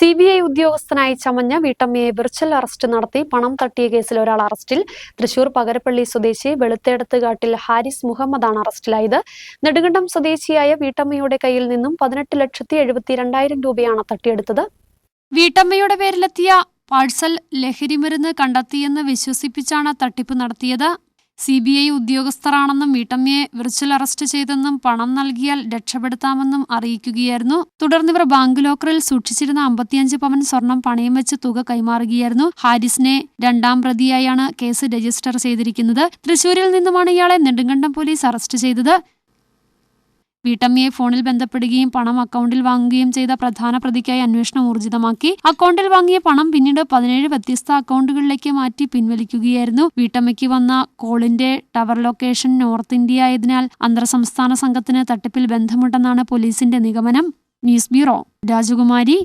C B I ഉദ്യോഗസ്ഥനായി ചമഞ്ഞ വീട്ടമ്മയെ വിർച്വൽ അറസ്റ്റ് നടത്തി പണം തട്ടിയ കേസിൽ ഒരാൾ അറസ്റ്റിൽ. തൃശൂർ പകരപ്പള്ളി സ്വദേശി വെളുത്തേടത്തുകാട്ടിൽ ഹാരിസ് മുഹമ്മദാണ് അറസ്റ്റിലായത്. നെടുങ്കണ്ടം സ്വദേശിയായ വീട്ടമ്മയുടെ കയ്യിൽ നിന്നും പതിനെട്ട് ലക്ഷത്തി എഴുപത്തി രണ്ടായിരം രൂപയാണ് തട്ടിയെടുത്തത്. വീട്ടമ്മയുടെ പേരിലെത്തിയ പാഴ്സൽ ലഹരിമരുന്ന് കണ്ടെത്തിയെന്ന് വിശ്വസിപ്പിച്ചാണ് തട്ടിപ്പ് നടത്തിയത്. സി ബി ഐ ഉദ്യോഗസ്ഥരാണെന്നും വീട്ടമ്മയെ വിർച്വൽ അറസ്റ്റ് ചെയ്തെന്നും പണം നൽകിയാൽ രക്ഷപ്പെടുത്താമെന്നും അറിയിക്കുകയായിരുന്നു. തുടർന്ന് ഇവർ ബാങ്ക് ലോക്കറിൽ സൂക്ഷിച്ചിരുന്ന അമ്പത്തിയഞ്ച് പവൻ സ്വർണം പണയം വെച്ച് തുക കൈമാറുകയായിരുന്നു. ഹാരിസിനെ രണ്ടാം പ്രതിയായാണ് കേസ് രജിസ്റ്റർ ചെയ്തിരിക്കുന്നത്. തൃശൂരിൽ നിന്നുമാണ് ഇയാളെ നെടുങ്കണ്ടം പോലീസ് അറസ്റ്റ് ചെയ്തത്. വീട്ടമ്മയെ ഫോണിൽ ബന്ധപ്പെടുകയും പണം അക്കൗണ്ടിൽ വാങ്ങുകയും ചെയ്ത പ്രധാന പ്രതിക്കായി അന്വേഷണം ഊർജിതമാക്കി. അക്കൗണ്ടിൽ വാങ്ങിയ പണം പിന്നീട് പതിനേഴ് വ്യത്യസ്ത അക്കൗണ്ടുകളിലേക്ക് മാറ്റി പിൻവലിക്കുകയായിരുന്നു. വീട്ടമ്മയ്ക്ക് വന്ന കോളിന്റെ ടവർ ലൊക്കേഷൻ നോർത്ത് ഇന്ത്യ ആയതിനാൽ അന്തർ സംസ്ഥാന സംഘത്തിന് തട്ടിപ്പിൽ ബന്ധമുണ്ടെന്നാണ് പോലീസിന്റെ നിഗമനം. ന്യൂസ് ബ്യൂറോ രാജകുമാരി.